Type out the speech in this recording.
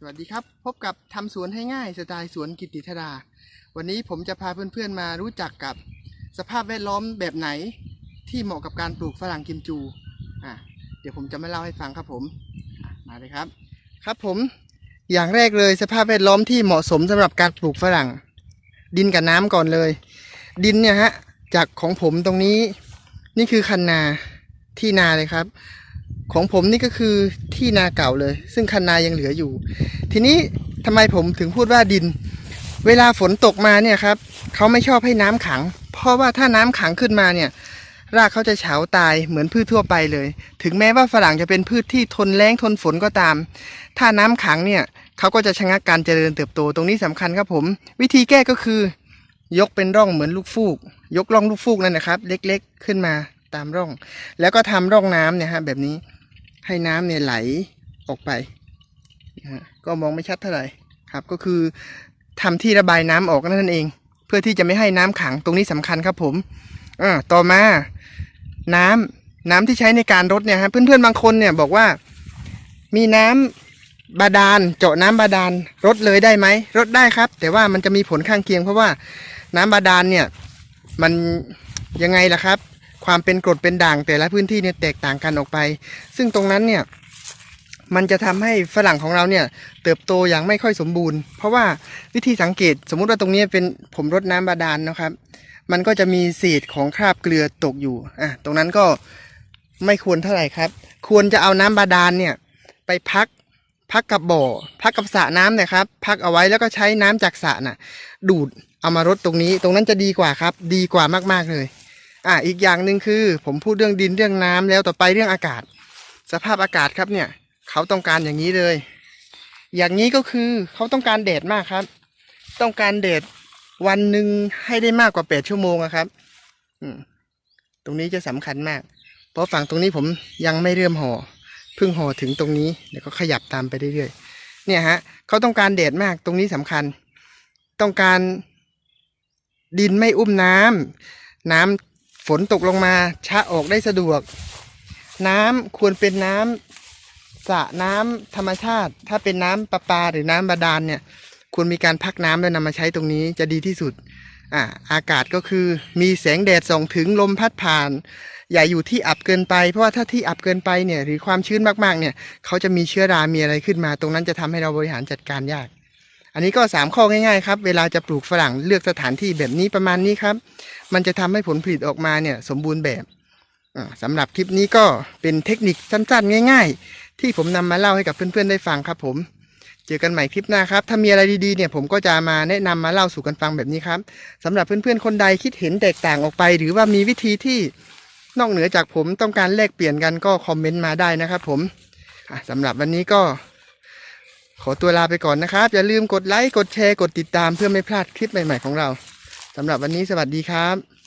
สวัสดีครับ พบกับทำสวนให้ง่ายสไตล์สวนกิติธดา วันนี้ผมจะพาเพื่อนๆมารู้จักกับสภาพแวดล้อมแบบไหนที่เหมาะกับการปลูกฝรั่งกิมจูอะเดี๋ยวผมจะมาเล่าให้ฟังครับผมมาเลยครับ ครับผมอย่างแรกเลยสภาพแวดล้อมที่เหมาะสมสำหรับการปลูกฝรั่ง ดินกับน้ำก่อนเลย ดินเนี่ยฮะจากของผมตรงนี้ นี่คือคันนาที่นาเลยครับ ของผมนี่ก็คือที่นาเก่าเลย ซึ่งคันนายังเหลืออยู่ ทีนี้ทำไมผมถึงพูดว่าดิน เวลาฝนตกมาเนี่ยครับเขาไม่ชอบให้น้ำขัง เพราะว่าถ้าน้ำขังขึ้นมาเนี่ยรากเขาจะเฉาตายเหมือนพืชทั่วไปเลย ถึงแม้ว่าฝรั่งจะเป็นพืชที่ทนแล้งทนฝนก็ตาม ถ้าน้ำขังเนี่ยเขาก็จะชะงักการเจริญเติบโตตรงนี้สำคัญครับผม วิธีแก้ก็คือ ยกเป็นร่องเหมือนลูกฟูก ยกร่องลูกฟูกนั่นนะครับ เล็กๆขึ้นมาตามร่อง แล้วก็ทำร่องน้ำเนี่ยฮะแบบนี้ ให้น้ำเนี่ยไหลออกไปนะฮะก็มองไม่ชัดเท่าไหร่ครับ ก็คือทำที่ระบายน้ำออกนั่นเอง เพื่อที่จะไม่ให้น้ำขังตรงนี้สำคัญครับผมอ่าต่อมาน้ำน้ำที่ใช้ในการรดเนี่ยฮะเพื่อนๆบางคนเนี่ยบอกว่ามีน้ำบาดาลเจาะน้ำบาดาลรดเลยได้ไหมรดได้ครับ แต่ว่ามันจะมีผลข้างเคียงเพราะว่าน้ำบาดาลเนี่ยมันยังไงล่ะครับ ความเป็นกรดเป็นด่างแต่ละพื้นที่เนี่ยแตกต่างกันออกไป ซึ่งตรงนั้นเนี่ยมันจะทำให้ฝรั่งของเราเนี่ยเติบโตอย่างไม่ค่อยสมบูรณ์ เพราะว่าวิธีสังเกตสมมุติว่าตรงนี้เป็นผมรดน้ำบาดาลนะครับ มันก็จะมีเศษของคราบเกลือตกอยู่อะตรงนั้นก็ไม่ควรเท่าไหร่ครับ ควรจะเอาน้ำบาดาลเนี่ยไปพักพักกับบ่อ พักกับสระน้ำเนะครับ พักเอาไว้แล้วก็ใช้น้ำจากสระน่ะ ดูดเอามารดตรงนี้ ตรงนั้นจะดีกว่าครับ ดีกว่ามากๆเลย อะอีกอย่างหนึ่งคือผมพูดเรื่องดินเรื่องน้ำแล้วต่อไปเรื่องอากาศ สภาพอากาศครับเนี่ย เขาต้องการอย่างนี้เลย อย่างนี้ก็คือเขาต้องการแดดมากครับ ต้องการแดดวันหนึ่งให้ได้มากกว่าแปดชั่วโมงครับ อืม ตรงนี้จะสำคัญมาก เพราะฝั่งตรงนี้ผมยังไม่เริ่มห่อเพิ่งห่อถึงตรงนี้เดี๋ยวก็ขยับตามไปเรื่อยๆเนี่ยฮะเขาต้องการแดดมากตรงนี้สำคัญ ต้องการดินไม่อุ้มน้ำน้ำ ฝนตกลงมาชะออกได้สะดวก น้ำควรเป็นน้ำสระน้ำธรรมชาติ ถ้าเป็นน้ำประปาหรือน้ำบาดาลเนี่ยควรมีการพักน้ำแล้วนำมาใช้ตรงนี้จะดีที่สุดอ่าอากาศก็คือมีแสงแดดส่องถึงลมพัดผ่าน อย่าอยู่ที่อับเกินไป เพราะว่าถ้าที่อับเกินไปเนี่ยหรือความชื้นมากๆเนี่ยเขาจะมีเชื้อรา มีอะไรขึ้นมา ตรงนั้นจะทำให้เราบริหารจัดการยาก อันนี้ก็สามข้อง่ายๆครับเวลาจะปลูกฝรั่งเลือกสถานที่แบบนี้ประมาณนี้ครับ มันจะทำให้ผลผลิตออกมาเนี่ยสมบูรณ์แบบอ่าสำหรับคลิปนี้ก็เป็นเทคนิคสั้นๆ ง่าย ๆ ที่ผมนำมาเล่าให้กับเพื่อนๆได้ฟังครับผมเจอกันใหม่คลิปหน้าครับ ถ้ามีอะไรดีๆเนี่ยผมก็จะมาแนะนำมาเล่าสู่กันฟังแบบนี้ครับสำหรับเพื่อนๆคนใดคิดเห็นแตกต่างออกไป หรือว่ามีวิธีที่นอกเหนือจากผมต้องการแลกเปลี่ยนกันก็คอมเมนต์มาได้นะครับผมอะสำหรับวันนี้ก็ อตัวลาไปก่อนนะครับ อย่าลืมกดไลค์ กดแชร์ กดติดตามเพื่อไม่พลาดคลิปใหม่ๆของเราสำหรับวันนี้สวัสดีครับ